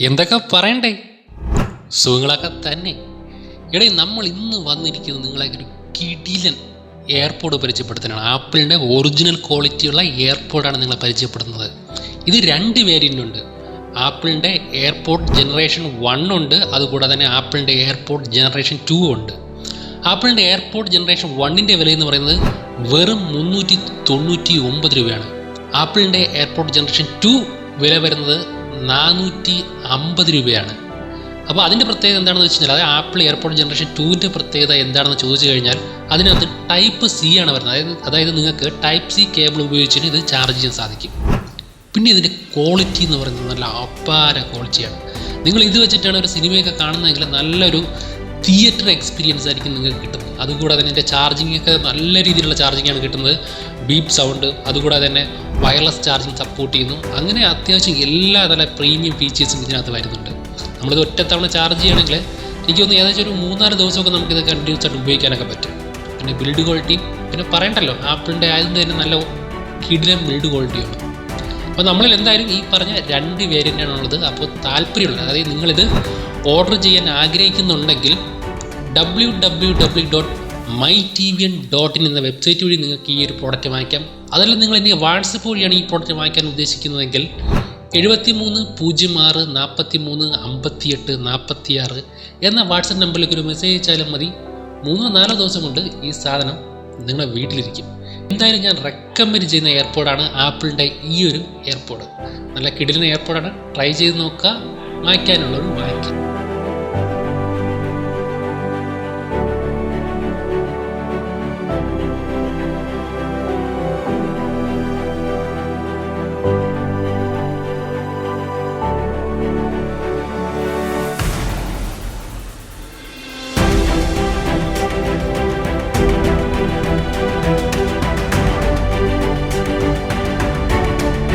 എന്തൊക്കെ പറയണ്ടേ? സുഖങ്ങളൊക്കെ തന്നെ. എടേ നമ്മൾ ഇന്ന് വന്നിരിക്കുന്നത് നിങ്ങളെ ഒരു കിടിലൻ എയർപോർട്ട് പരിചയപ്പെടുത്തുന്നതാണ്. ആപ്പിളിന്റെ ഒറിജിനൽ ക്വാളിറ്റിയുള്ള എയർപോർട്ടാണ് നിങ്ങളെ പരിചയപ്പെടുത്തുന്നത്. ഇത് രണ്ട് വേരിയന്റ് ഉണ്ട്. ആപ്പിളിന്റെ എയർപോർട്ട് ജനറേഷൻ വൺ ഉണ്ട്. അതുകൂടാതെ തന്നെ ആപ്പിളിന്റെ എയർപോർട്ട് ജനറേഷൻ ടു ഉണ്ട്. ആപ്പിളിന്റെ എയർപോർട്ട് ജനറേഷൻ വണ്ണിന്റെ വില എന്ന് പറയുന്നത് വെറും മുന്നൂറ്റി തൊണ്ണൂറ്റി ഒമ്പത് രൂപയാണ്. ആപ്പിളിന്റെ എയർപോർട്ട് ജനറേഷൻ ടു വില വരുന്നത് നാനൂറ്റി അമ്പത് രൂപയാണ്. അപ്പോൾ അതിന്റെ പ്രത്യേകത എന്താണെന്ന് വെച്ച് കഴിഞ്ഞാൽ അതായത് ആപ്പിൾ എയർപോർട്ട് ജനറേഷൻ ടൂവിന്റെ പ്രത്യേകത എന്താണെന്ന് ചോദിച്ചു കഴിഞ്ഞാൽ അതിനകത്ത് ടൈപ്പ് സി ആണ് വരുന്നത്. അതായത് അതായത് നിങ്ങൾക്ക് ടൈപ്പ് സി കേബിൾ ഉപയോഗിച്ചിട്ട് ഇത് ചാർജ് ചെയ്യാൻ സാധിക്കും. പിന്നെ ഇതിന്റെ ക്വാളിറ്റി എന്ന് പറയുന്നത് നല്ല അപാര ക്വാളിറ്റിയാണ്. നിങ്ങൾ ഇത് വെച്ചിട്ടാണ് ഒരു സിനിമയൊക്കെ കാണുന്നതെങ്കിൽ നല്ലൊരു തിയേറ്റർ എക്സ്പീരിയൻസ് ആയിരിക്കും നിങ്ങൾക്ക് കിട്ടുന്നത് അതുകൂടാതെ തന്നെ ഇതിന്റെ ചാർജിങ് ഒക്കെ നല്ല രീതിയിലുള്ള ചാർജിങ് ആണ് കിട്ടുന്നത്. ബീപ്പ് സൗണ്ട് അതുകൂടാതെ തന്നെ വയർലെസ് ചാർജിങ് സപ്പോർട്ട് ചെയ്യുന്നു. അങ്ങനെ അത്യാവശ്യം എല്ലാ തല പ്രീമിയം ഫീച്ചേഴ്സും ഇതിനകത്ത് വരുന്നുണ്ട്. നമ്മളിത് ഒറ്റത്തവണ ചാർജ് ചെയ്യണമെങ്കിൽ എനിക്ക് തോന്നുന്നു ഏകദേശം ഒരു മൂന്നാൽ ദിവസമൊക്കെ നമുക്കിത് കണ്ടിന്യൂസ് ആയിട്ട് ഉപയോഗിക്കാനൊക്കെ പറ്റും. പിന്നെ ബിൽഡ് ക്വാളിറ്റി പിന്നെ പറയണ്ടല്ലോ ആപ്പിളിന്റെ ആയതുകൊണ്ട് തന്നെ നല്ല കിടിലം ബിൽഡ് ക്വാളിറ്റിയാണ് അപ്പോൾ നമ്മളിൽ എന്തായാലും ഈ പറഞ്ഞ രണ്ട് വേരിയന്റാണുള്ളത് അപ്പോൾ താല്പര്യമുള്ളത് അതായത് നിങ്ങളിത് ഓർഡർ ചെയ്യാൻ ആഗ്രഹിക്കുന്നുണ്ടെങ്കിൽ W W W dot my T V N dot in എന്ന വെബ്സൈറ്റ് വഴി നിങ്ങൾക്ക് ഈ ഒരു പ്രോഡക്റ്റ് വാങ്ങിക്കാം. അതല്ല നിങ്ങൾ എന്നെ വാട്സപ്പ് വഴിയാണ് ഈ പ്രോഡക്റ്റ് വാങ്ങിക്കാൻ ഉദ്ദേശിക്കുന്നതെങ്കിൽ എഴുപത്തി മൂന്ന് പൂജ്യം ആറ് നാൽപ്പത്തി മൂന്ന് അമ്പത്തിയെട്ട് നാൽപ്പത്തി ആറ് എന്ന വാട്സപ്പ് നമ്പറിലേക്ക് ഒരു മെസ്സേജ് അയച്ചാലും മതി. മൂന്നോ നാലോ ദിവസം കൊണ്ട് ഈ സാധനം നിങ്ങളുടെ വീട്ടിലിരിക്കും. എന്തായാലും ഞാൻ റെക്കമെൻഡ് ചെയ്യുന്ന എയർപോർട്ടാണ് ആപ്പിളിന്റെ ഈ ഒരു എയർപോർട്ട് നല്ല കിടിലിന് എയർപോർട്ടാണ് ട്രൈ ചെയ്ത് നോക്കുക. വാങ്ങിക്കാനുള്ളവർ വാങ്ങിക്കും.